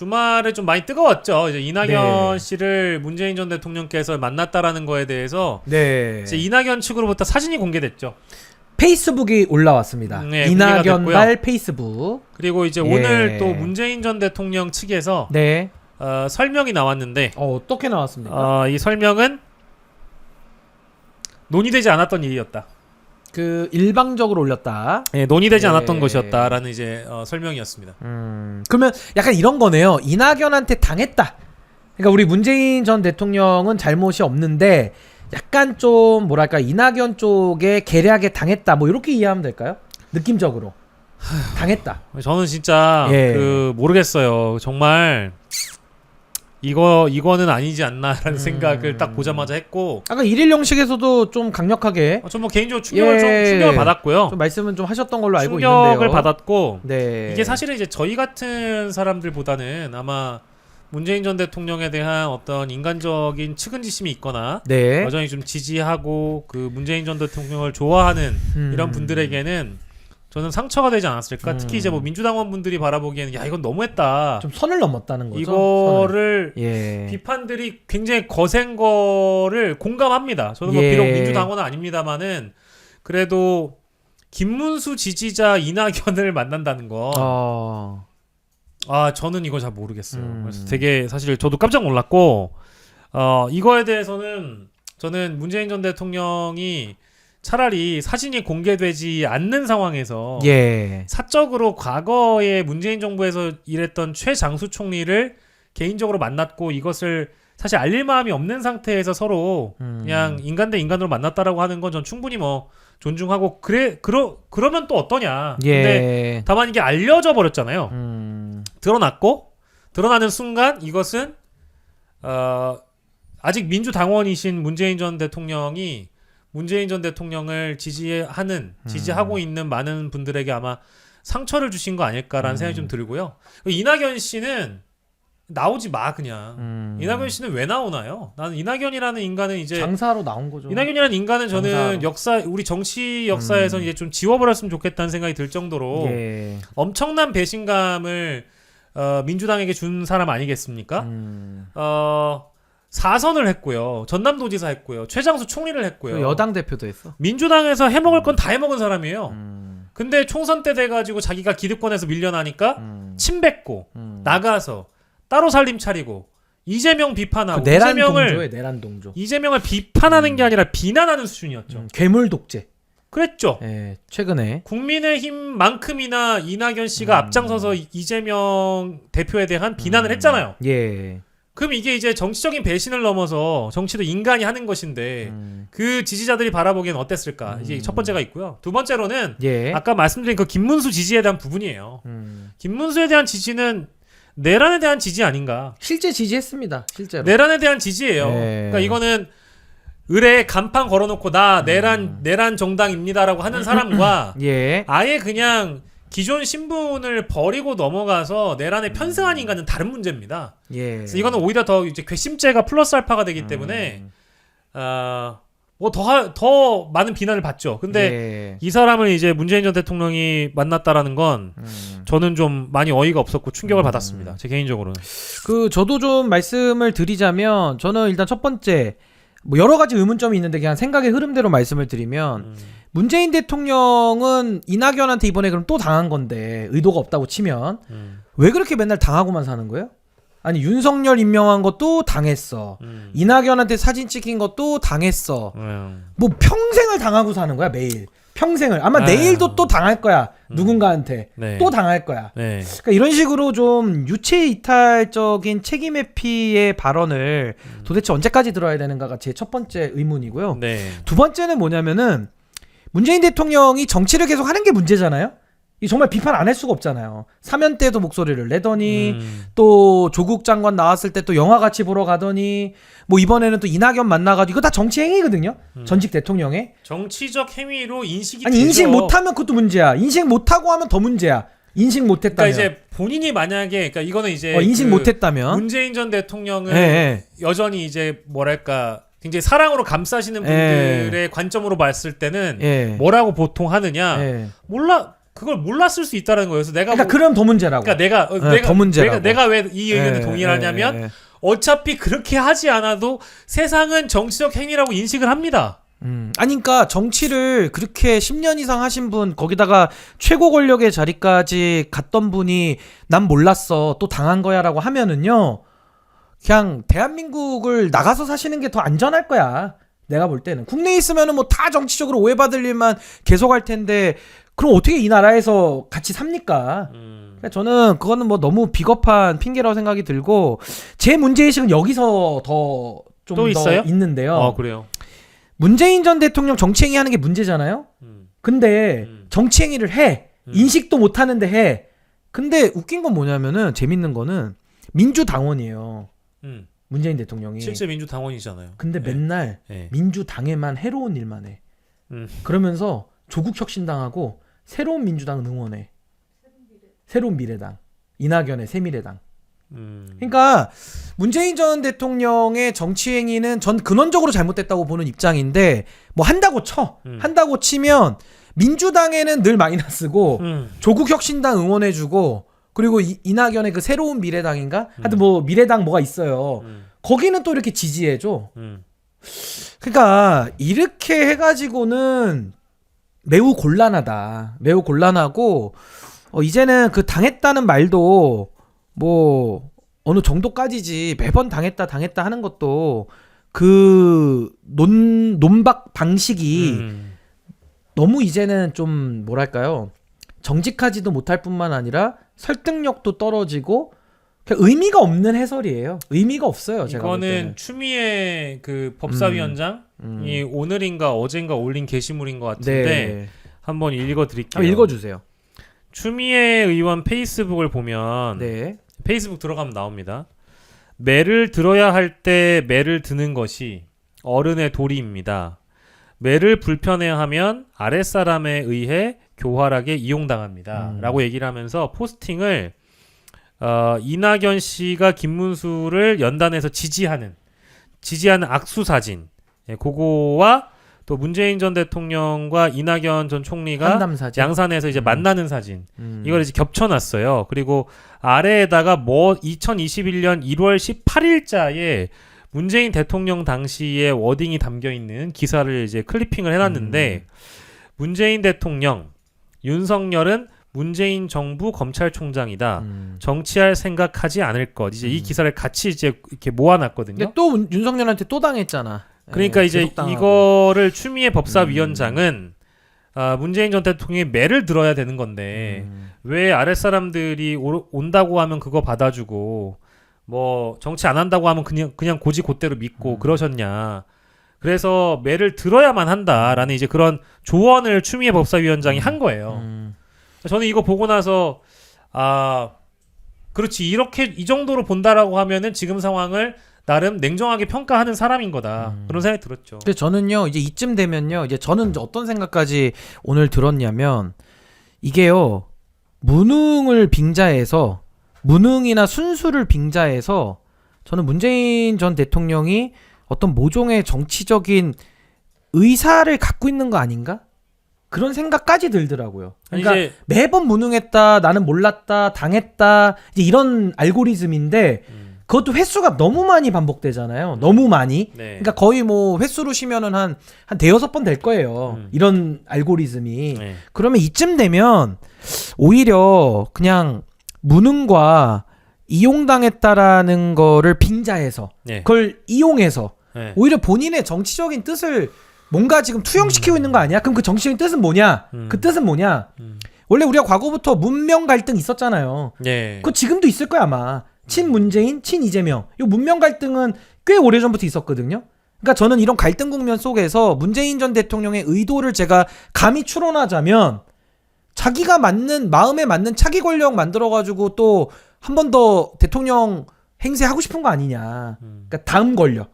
주말에 좀 많이 뜨거웠죠. 이제 이낙연 네. 씨를 문재인 전 대통령께서 만났다라는 거에 대해서 네. 이제 이낙연 측으로부터 사진이 공개됐죠. 페이스북이 올라왔습니다. 음, 네, 공개가 이낙연발 페이스북. 그리고 이제 예. 오늘 또 문재인 전 대통령 측에서 네. 어, 설명이 나왔는데 어, 어떻게 나왔습니까? 어, 이 설명은 논의되지 않았던 일이었다. 그 일방적으로 올렸다. 예, 논의되지 예. 않았던 것이었다라는 이제 어, 설명이었습니다. 음. 그러면 약간 이런 거네요. 이낙연한테 당했다. 그러니까 우리 문재인 전 대통령은 잘못이 없는데 약간 좀 뭐랄까 이낙연 쪽에 계략에 당했다. 뭐 이렇게 이해하면 될까요? 느낌적으로. 당했다. 저는 진짜 예. 그 모르겠어요. 정말 이거 이거는 아니지 않나라는 음. 생각을 딱 보자마자 했고 아까 일일 형식에서도 좀 강력하게 좀 뭐 개인적으로 충격을 예. 좀 충격을 받았고요. 좀 말씀은 좀 하셨던 걸로 알고 충격을 있는데요. 받았고 네. 이게 사실은 이제 저희 같은 사람들보다는 아마 문재인 전 대통령에 대한 어떤 인간적인 측은지심이 있거나 네. 여전히 좀 지지하고 그 문재인 전 대통령을 좋아하는 음. 이런 분들에게는 저는 상처가 되지 않았을까. 음. 특히 이제 뭐 민주당원 분들이 바라보기에는 야 이건 너무했다. 좀 선을 넘었다는 거죠. 이거를. 예. 비판들이 굉장히 거센 거를 공감합니다. 저는 뭐 예. 비록 민주당원은 아닙니다만은 그래도 김문수 지지자 이낙연을 만난다는 거. 어. 아 저는 이거 잘 모르겠어요. 음. 그래서 되게 사실 저도 깜짝 놀랐고 어 이거에 대해서는 저는 문재인 전 대통령이 차라리 사진이 공개되지 않는 상황에서 예. 사적으로 과거에 문재인 정부에서 일했던 최장수 총리를 개인적으로 만났고 이것을 사실 알릴 마음이 없는 상태에서 서로 음. 그냥 인간 대 인간으로 만났다라고 하는 건 전 충분히 뭐 존중하고 그래 그러 그러면 또 어떠냐. 근데 예. 다만 이게 알려져 버렸잖아요. 음. 드러났고 드러나는 순간 이것은 어 아직 민주당원이신 문재인 전 대통령이 문재인 전 대통령을 지지하는 지지하고 있는 많은 분들에게 아마 상처를 주신 거 아닐까라는 음. 생각이 좀 들고요. 이낙연 씨는 나오지 마 그냥. 음. 이낙연 씨는 왜 나오나요? 나는 이낙연이라는 인간은 이제 장사로 나온 거죠. 이낙연이라는 인간은 저는 장사로. 역사 우리 정치 역사에서 음. 이제 좀 지워버렸으면 좋겠다는 생각이 들 정도로 예. 엄청난 배신감을 어, 민주당에게 준 사람 아니겠습니까? 음. 어, 4선을 했고요. 전남도지사 했고요. 최장수 총리를 했고요. 그 여당 대표도 했어. 민주당에서 해먹을 건 다 해먹은 사람이에요. 음. 근데 총선 때 돼가지고 자기가 기득권에서 밀려나니까 음. 침 뱉고 음. 나가서 따로 살림 차리고 이재명 그 비판하고 내란 이재명을 동조에 내란 동조. 이재명을 비판하는 게 아니라 비난하는 수준이었죠. 음. 괴물 독재. 그랬죠. 예. 최근에 국민의힘만큼이나 이낙연 씨가 음. 앞장서서 이재명 대표에 대한 비난을 음. 했잖아요. 예. 그럼 이게 이제 정치적인 배신을 넘어서 정치도 인간이 하는 것인데 음. 그 지지자들이 바라보기엔 어땠을까? 음. 이제 첫 번째가 있고요. 두 번째로는 예. 아까 말씀드린 그 김문수 지지에 대한 부분이에요. 음. 김문수에 대한 지지는 내란에 대한 지지 아닌가? 실제 지지했습니다. 실제로. 내란에 대한 지지예요. 네. 그러니까 이거는 의뢰에 간판 걸어놓고 나 내란 내란 정당입니다라고 하는 사람과 예. 아예 그냥 기존 신분을 버리고 넘어가서 내란에 편승한 인간은 다른 문제입니다. 예. 그래서 이거는 오히려 더 이제 괘씸죄가 플러스 알파가 되기 때문에 음. 아뭐더 더 많은 비난을 받죠. 근데 예. 이 사람을 이제 문재인 전 대통령이 만났다라는 건 음. 저는 좀 많이 어이가 없었고 충격을 음. 받았습니다. 제 개인적으로는. 그 저도 좀 말씀을 드리자면 저는 일단 첫 번째 뭐 여러 가지 의문점이 있는데 그냥 생각의 흐름대로 말씀을 드리면 음. 문재인 대통령은 이낙연한테 이번에 그럼 또 당한 건데 의도가 없다고 치면 음. 왜 그렇게 맨날 당하고만 사는 거예요? 아니 윤석열 임명한 것도 당했어. 음. 이낙연한테 사진 찍힌 것도 당했어. 음. 뭐 평생을 당하고 사는 거야 매일. 평생을 아마 아유. 내일도 또 당할 거야 음. 누군가한테 네. 또 당할 거야. 네. 그러니까 이런 식으로 좀 유체 이탈적인 책임 회피의 발언을 음. 도대체 언제까지 들어야 되는가가 제 첫 번째 의문이고요. 네. 두 번째는 뭐냐면은 문재인 대통령이 정치를 계속 하는 게 문제잖아요. 이 정말 비판 안 할 수가 없잖아요. 사면 때도 목소리를 내더니 음. 또 조국 장관 나왔을 때 또 영화 같이 보러 가더니 뭐 이번에는 또 이낙연 만나가지고 이거 다 정치 행위거든요. 음. 전직 대통령의 정치적 행위로 인식이 아니 되죠. 인식 못하면 그것도 문제야. 인식 못하고 하면 더 문제야. 인식 그러니까 못했다면. 이제 본인이 만약에 그러니까 이거는 이제 어, 인식 그 못했다면. 문재인 전 대통령을 예, 예. 여전히 이제 뭐랄까 굉장히 사랑으로 감싸시는 분들의 관점으로 봤을 때는 예. 뭐라고 보통 하느냐 예. 몰라 그걸 몰랐을 수 있다는 거예요. 그래서 내가 그러니까 뭐- 그럼 더 문제라고. 그러니까 내가 어, 네, 내가 더 문제라고. 내가, 내가 왜 이 의견에 예, 동의를 하냐면 예, 예. 어차피 그렇게 하지 않아도 세상은 정치적 행위라고 인식을 합니다. 음. 아니 그러니까 정치를 그렇게 10년 이상 하신 분 거기다가 최고 권력의 자리까지 갔던 분이 난 몰랐어 또 당한 거야 라고 하면은요 그냥 대한민국을 나가서 사시는 게 더 안전할 거야 내가 볼 때는 국내에 있으면은 뭐 다 정치적으로 오해받을 일만 계속 할 텐데 그럼 어떻게 이 나라에서 같이 삽니까? 음. 그러니까 저는 그거는 뭐 너무 비겁한 핑계라고 생각이 들고 제 문제 의식은 여기서 더좀또 더? 있는데요. 어 그래요. 문재인 전 대통령 정치행위 하는 게 문제잖아요. 음. 근데 음. 정치행위를 해 음. 인식도 못 하는데 해. 근데 웃긴 건 뭐냐면은 재밌는 거는 민주당원이에요. 음. 문재인 대통령이. 실제 민주당원이잖아요. 근데 예. 맨날 예. 민주당에만 해로운 일만 해. 음. 그러면서 조국 혁신당하고 새로운 민주당 응원해. 새로운 미래당. 이낙연의 새미래당. 음. 그러니까 문재인 전 대통령의 정치 행위는 전 근원적으로 잘못됐다고 보는 입장인데 뭐 한다고 쳐 음. 한다고 치면 민주당에는 늘 마이너스고 음. 조국 혁신당 응원해주고 그리고 이, 이낙연의 그 새로운 미래당인가 하여튼 뭐 미래당 뭐가 있어요 음. 거기는 또 이렇게 지지해줘 음. 그러니까 이렇게 해가지고는 매우 곤란하다. 매우 곤란하고 어, 이제는 그 당했다는 말도 뭐 어느 정도까지지 매번 당했다 당했다 하는 것도 그 논 논박 방식이 음. 너무 이제는 좀 뭐랄까요 정직하지도 못할 뿐만 아니라 설득력도 떨어지고 의미가 없는 해설이에요. 의미가 없어요. 제가 볼 이거는. 추미애 그 법사위원장이 음. 오늘인가 어젠가 올린 게시물인 것 같은데 네. 한번 읽어드릴게요. 한번 읽어주세요. 추미애 의원 페이스북을 보면 네. 페이스북 들어가면 나옵니다. 매를 들어야 할 때 매를 드는 것이 어른의 도리입니다. 매를 불편해하면 아랫사람에 의해 교활하게 이용당합니다. 음. 라고 얘기를 하면서 포스팅을 어, 이낙연 씨가 김문수를 연단해서 지지하는 지지하는 악수 사진 예, 그거와 또 문재인 전 대통령과 이낙연 전 총리가. 양산에서 이제 음. 만나는 사진 음. 이걸 이제 겹쳐놨어요. 그리고 아래에다가 뭐 2021년 1월 18일자에 문재인 대통령 당시의 워딩이 담겨 있는 기사를 이제 클리핑을 해놨는데 문재인 대통령 윤석열은 문재인 정부 검찰총장이다. 음. 정치할 생각하지 않을 것. 이제 이 음. 기사를 같이 이제 이렇게 모아놨거든요. 근데 또 문- 윤석열한테 또 당했잖아. 그러니까 예, 이제. 이거를 추미애 법사위원장은 아, 문재인 전 대통령이 매를 들어야 되는 건데 음. 왜 아랫 사람들이 오- 온다고 하면 그거 받아주고 뭐 정치 안 한다고 하면 그냥 그냥 고지 곧대로 믿고 음. 그러셨냐. 그래서 매를 들어야만 한다라는 이제 그런 조언을 추미애 법사위원장이 한 거예요. 음. 저는 이거 보고 나서 아 그렇지 이렇게 이 정도로 본다라고 하면은 지금 상황을 나름 냉정하게 평가하는 사람인 거다 음. 그런 생각이 들었죠. 근데 저는요 이제 이쯤 되면요 이제 저는 이제 어떤 생각까지 오늘 들었냐면 이게요 무능을 빙자해서 무능이나 순수를 빙자해서 저는 문재인 전 대통령이 어떤 모종의 정치적인 의사를 갖고 있는 거 아닌가 그런 생각까지 들더라고요. 그러니까 이제 매번 무능했다 나는 몰랐다 당했다 이제 이런 알고리즘인데 음, 그것도 횟수가 너무 많이 반복되잖아요. 너무 많이. 네. 그러니까 거의 뭐 횟수로 쉬면은 한 한 대여섯 번 될 거예요. 음. 이런 알고리즘이. 네. 그러면 이쯤 되면 오히려 그냥 무능과 이용당했다라는 거를 빙자해서 네. 그걸 이용해서 네. 오히려 본인의 정치적인 뜻을 뭔가 지금 투영시키고 있는 거 아니야? 그럼 그 정치적인 뜻은 뭐냐? 음. 그 뜻은 뭐냐? 음. 원래 우리가 과거부터 문명 갈등 있었잖아요. 네. 그거 지금도 있을 거야 아마. 친 문재인, 친 이재명. 이 문명 갈등은 꽤 오래 전부터 있었거든요. 그러니까 저는 이런 갈등 국면 속에서 문재인 전 대통령의 의도를 제가 감히 추론하자면 자기가 맞는 마음에 맞는 차기 권력 만들어 가지고 또 한 번 더 대통령 행세하고 싶은 거 아니냐. 음. 그러니까 다음 권력.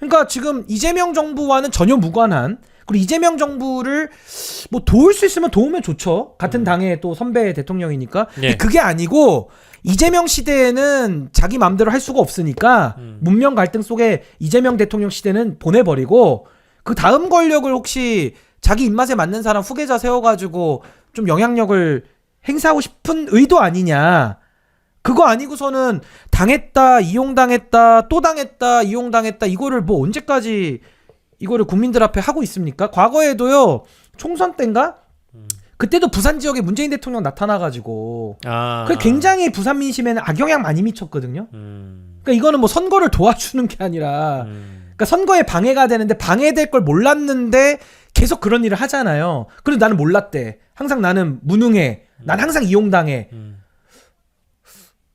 그러니까 지금 이재명 정부와는 전혀 무관한 그리고 이재명 정부를 뭐 도울 수 있으면 도우면 좋죠. 같은 당의 또 선배 대통령이니까. 근데 예. 그게 아니고 이재명 시대에는 자기 마음대로 할 수가 없으니까 음. 문명 갈등 속에 이재명 대통령 시대는 보내버리고 그 다음 권력을 혹시 자기 입맛에 맞는 사람 후계자 세워가지고 좀 영향력을 행사하고 싶은 의도 아니냐. 그거 아니고서는 당했다, 이용당했다, 또 당했다, 이용당했다 이거를 뭐 언제까지 이거를 국민들 앞에 하고 있습니까? 과거에도요. 총선 때인가? 그때도 부산 지역에 문재인 대통령 나타나가지고 아. 그 굉장히 부산 민심에는 악영향 많이 미쳤거든요. 음. 그러니까 이거는 뭐 선거를 도와주는 게 아니라 음. 그러니까 선거에 방해가 되는데 방해될 걸 몰랐는데 계속 그런 일을 하잖아요. 그래도 나는 몰랐대. 항상 나는 무능해. 난 항상 이용당해. 음.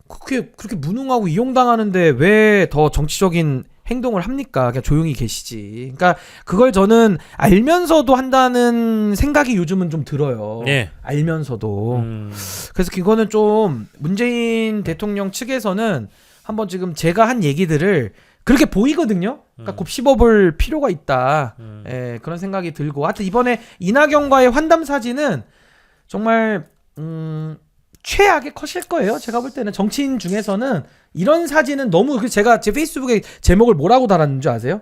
그렇게 그렇게 무능하고 이용당하는데 왜 더 정치적인 행동을 합니까? 그냥 조용히 계시지. 그러니까 그걸 저는 알면서도 한다는 생각이 요즘은 좀 들어요. 예. 알면서도. 음. 그래서 그거는 좀 문재인 대통령 측에서는 한번 지금 제가 한 얘기들을 그렇게 보이거든요. 그러니까 음. 곱씹어볼 필요가 있다. 음. 예, 그런 생각이 들고 하여튼 이번에 이낙연과의 환담 사진은 정말 음, 최악의 컷일 거예요. 제가 볼 때는 정치인 중에서는 이런 사진은 너무 그 제가 제 페이스북에 제목을 뭐라고 달았는 줄 아세요?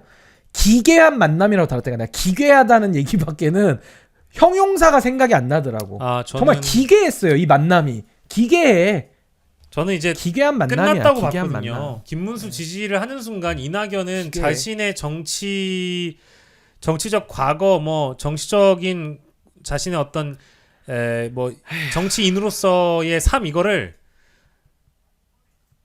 기괴한 만남이라고 달았다가 내가 기괴하다는 얘기밖에는 형용사가 생각이 안 나더라고. 아, 저는 정말 기괴했어요 이 만남이 기괴해 저는 이제 기괴한 만남이야 끝났다고 기괴한 봤거든요. 만남. 김문수 지지를 하는 순간 이낙연은 기계. 자신의 정치 정치적 과거 뭐 정치적인 자신의 어떤 에, 뭐 정치인으로서의 삶 이거를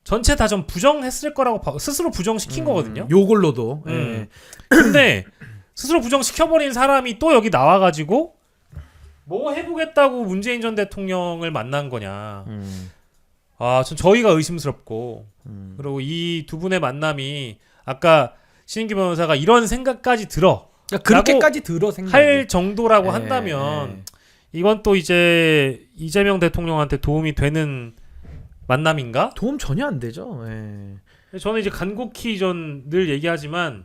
전체 다 좀 부정했을 거라고 봐- 스스로 부정시킨 거거든요. 요걸로도 음. 예. 근데 스스로 부정시켜버린 사람이 또 여기 나와가지고 뭐 해보겠다고 문재인 전 대통령을 만난 거냐. 음. 아, 전 저희가 의심스럽고 음. 그리고 이 두 분의 만남이 아까 신인기 변호사가 이런 생각까지 들어 그러니까 그렇게까지 들어 생각이 할 정도라고 예, 한다면 예. 이건 또 이제 이재명 대통령한테 도움이 되는 만남인가? 도움 전혀 안 되죠 예. 저는 이제 간곡히 전 늘 얘기하지만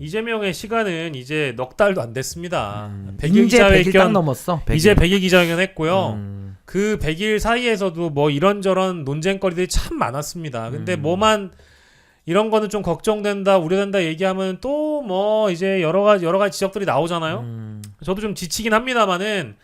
이재명의 시간은 이제 넉 달도 안 됐습니다. 음. 100일 이제 100일 딱 기자회견 넘었어 100일. 이제 100일 기자회견 했고요. 음. 그 100일 사이에서도 뭐 이런저런 논쟁거리들이 참 많았습니다. 근데 음. 뭐만 이런 거는 좀 걱정된다, 우려된다 얘기하면 또 뭐 이제 여러 가지 여러 가지 지적들이 나오잖아요. 음. 저도 좀 지치긴 합니다만은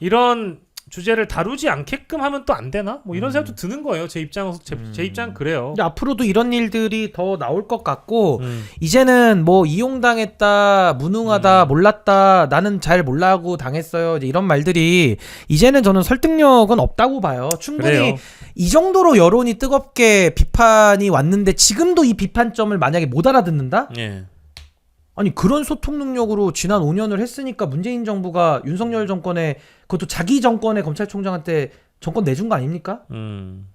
이런 주제를 다루지 않게끔 하면 또 안 되나? 뭐 이런 음. 생각도 드는 거예요. 제 입장 제, 제 음. 입장 그래요. 근데 앞으로도 이런 일들이 더 나올 것 같고 음. 이제는 뭐 이용당했다, 무능하다, 음. 몰랐다, 나는 잘 몰라고 당했어요. 이제 이런 말들이 이제는 저는 설득력은 없다고 봐요. 충분히 그래요. 이 정도로 여론이 뜨겁게 비판이 왔는데 지금도 이 비판점을 만약에 못 알아듣는다? 예. 아니 그런 소통 능력으로 지난 5년을 했으니까 문재인 정부가 윤석열 정권에 그것도 자기 정권의 검찰총장한테 정권 내준 거 아닙니까? 음.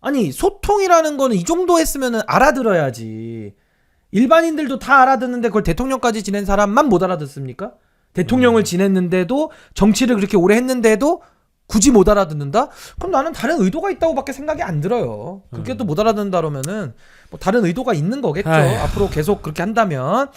아니 소통이라는 거는 이 정도 했으면 알아들어야지. 일반인들도 다 알아듣는데 그걸 대통령까지 지낸 사람만 못 알아듣습니까? 대통령을 지냈는데도 정치를 그렇게 오래 했는데도 굳이 못 알아듣는다? 그럼 나는 다른 의도가 있다고밖에 생각이 안 들어요. 그게 음. 또못 알아듣는다 그러면은 뭐 다른 의도가 있는 거겠죠. 아휴. 앞으로 계속 그렇게 한다면